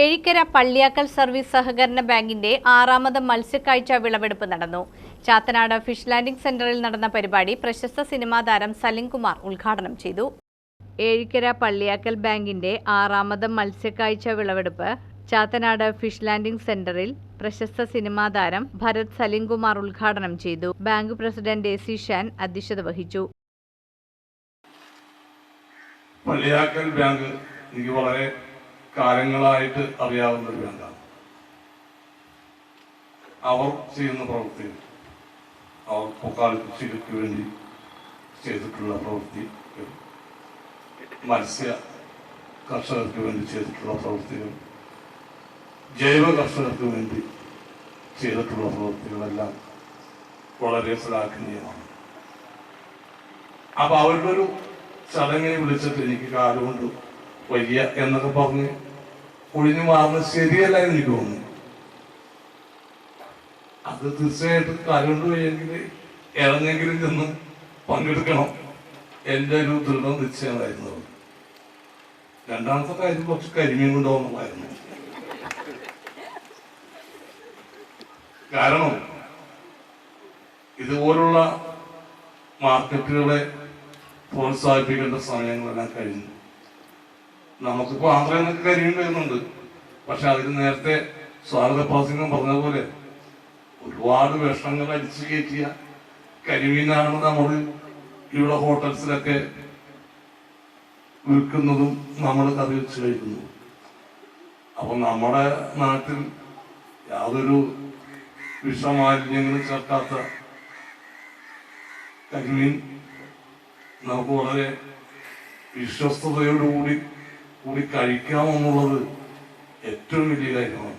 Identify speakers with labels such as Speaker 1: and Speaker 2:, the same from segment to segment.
Speaker 1: Ezhikkara Palliyakkal service സഹകരണ ബാങ്കിന്റെ ആറാമത് മത്സ്യക്കാഴ്ച വിളവെടുപ്പ് നടന്നു. ചാത്തനാട് ഫിഷ് ലാൻഡിംഗ് സെന്ററിൽ നടന്ന പരിപാടി പ്രശസ്ത സിനിമാ താരം സലിം കുമാർ ഉദ്ഘാടനം ചെയ്തു. ഏഴിക്കര പള്ളിയാക്കൽ ബാങ്കിന്റെ ആറാമത് മത്സ്യക്കാഴ്ച വിളവെടുപ്പ് ചാത്തനാട് ഫിഷ് ലാൻഡിംഗ് സെന്ററിൽ പ്രശസ്ത സിനിമാ താരം ഭരത് സലിംകുമാർ ഉദ്ഘാടനം ചെയ്തു. Bank president A C Shan അധ്യക്ഷത വഹിച്ചു.
Speaker 2: പള്ളിയാക്കൽ ബാങ്ക് എനിക്ക് വളരെ കാലങ്ങളായിട്ട് അറിയാവുന്ന ഒരു ബാങ്കാണ് അവർ ചെയ്യുന്ന പ്രവൃത്തി അവർ പൊക്കാളി കൃഷിക്ക് വേണ്ടി ചെയ്തിട്ടുള്ള പ്രവൃത്തി മത്സ്യ കർഷകർക്ക് വേണ്ടി ചെയ്തിട്ടുള്ള പ്രവൃത്തികൾ ജൈവ കർഷകർക്ക് വേണ്ടി ചെയ്തിട്ടുള്ള പ്രവൃത്തികളെല്ലാം വളരെ ശ്ലാഘനീയമാണ്. അപ്പൊ അവരുടെ ഒരു ചടങ്ങിനെ വിളിച്ചിട്ട് എനിക്ക് കാലുകൊണ്ട് വയ്യ എന്നൊക്കെ പറഞ്ഞ് ഒഴിഞ്ഞു മാറുന്നത് ശരിയല്ല എന്ന് എനിക്ക് തോന്നുന്നു. അത് തീർച്ചയായിട്ടും കാലുകൊണ്ട് വയ്യെങ്കിൽ ഇറങ്ങെങ്കിലും ചെന്ന് പങ്കെടുക്കണം. എന്റെ ഒരു ദൃഢ നിശ്ചയമായിരുന്നു. രണ്ടാമത്തെ കാര്യം കുറച്ച് കരിമീൻ കൊണ്ടുപോകുന്നതായിരുന്നു കാരണം ഇതുപോലുള്ള മാർക്കറ്റുകളെ പ്രോത്സാഹിപ്പിക്കേണ്ട സമയങ്ങളെല്ലാം കഴിഞ്ഞു. നമുക്കിപ്പോ ആന്ധ്ര എന്നൊക്കെ കരിമീൻ വരുന്നുണ്ട്. പക്ഷെ അതിന് നേരത്തെ സ്വാഗത പാസിംഗം പറഞ്ഞ പോലെ ഒരുപാട് വിഷങ്ങൾ അടിച്ചു കയറ്റിയ കരിമീനാണ് നമ്മൾ ഇവിടെ ഹോട്ടൽസിലൊക്കെ വിൽക്കുന്നതും നമ്മൾ കറി വെച്ച് കഴിക്കുന്നു. അപ്പൊ നമ്മുടെ നാട്ടിൽ യാതൊരു വിഷമാലിന്യങ്ങളും ചേർക്കാത്ത കരിമീൻ നമുക്ക് വളരെ വിശ്വസ്തയോടുകൂടി കൂടി കഴിക്കാമെന്നുള്ളത് ഏറ്റവും വലിയ കാര്യമാണ്.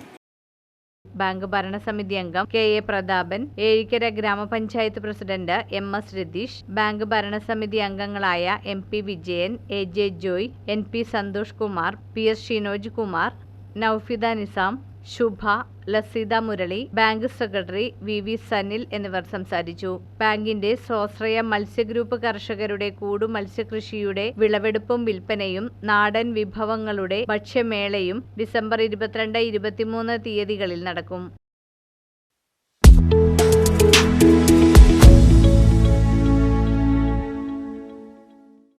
Speaker 1: ബാങ്ക് ഭരണസമിതി അംഗം കെ എ പ്രതാപൻ ഏഴിക്കര ഗ്രാമപഞ്ചായത്ത് president M S Ratheesh bank ഭരണസമിതി അംഗങ്ങളായ M P Vijayan A J Joy N P Santhosh Kumar P S Shinoj Kumar Noufida Nisam Shubha Lasitha Murali bank secretary V V Sanil എന്നിവർ സംസാരിച്ചു. ബാങ്കിന്റെ സ്വാശ്രയ മത്സ്യഗ്രൂപ്പ് കർഷകരുടെ കൂടു മത്സ്യകൃഷിയുടെ വിളവെടുപ്പും വിൽപ്പനയും നാടൻ വിഭവങ്ങളുടെ ഭക്ഷ്യമേളയും ഡിസംബർ ഇരുപത്തിരണ്ട് ഇരുപത്തിമൂന്ന് തീയതികളിൽ നടക്കും.